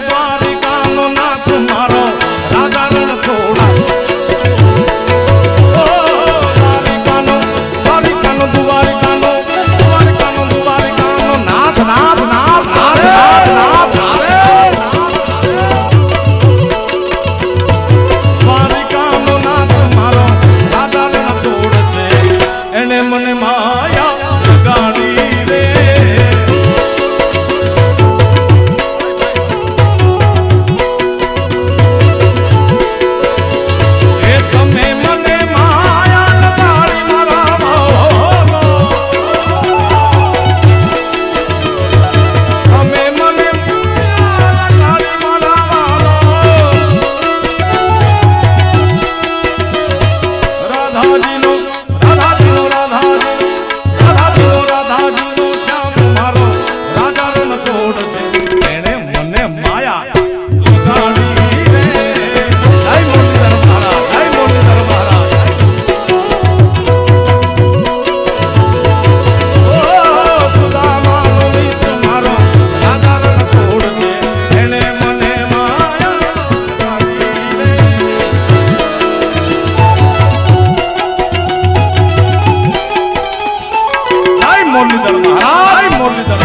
doar Muralidhar Maharaj Muralidhar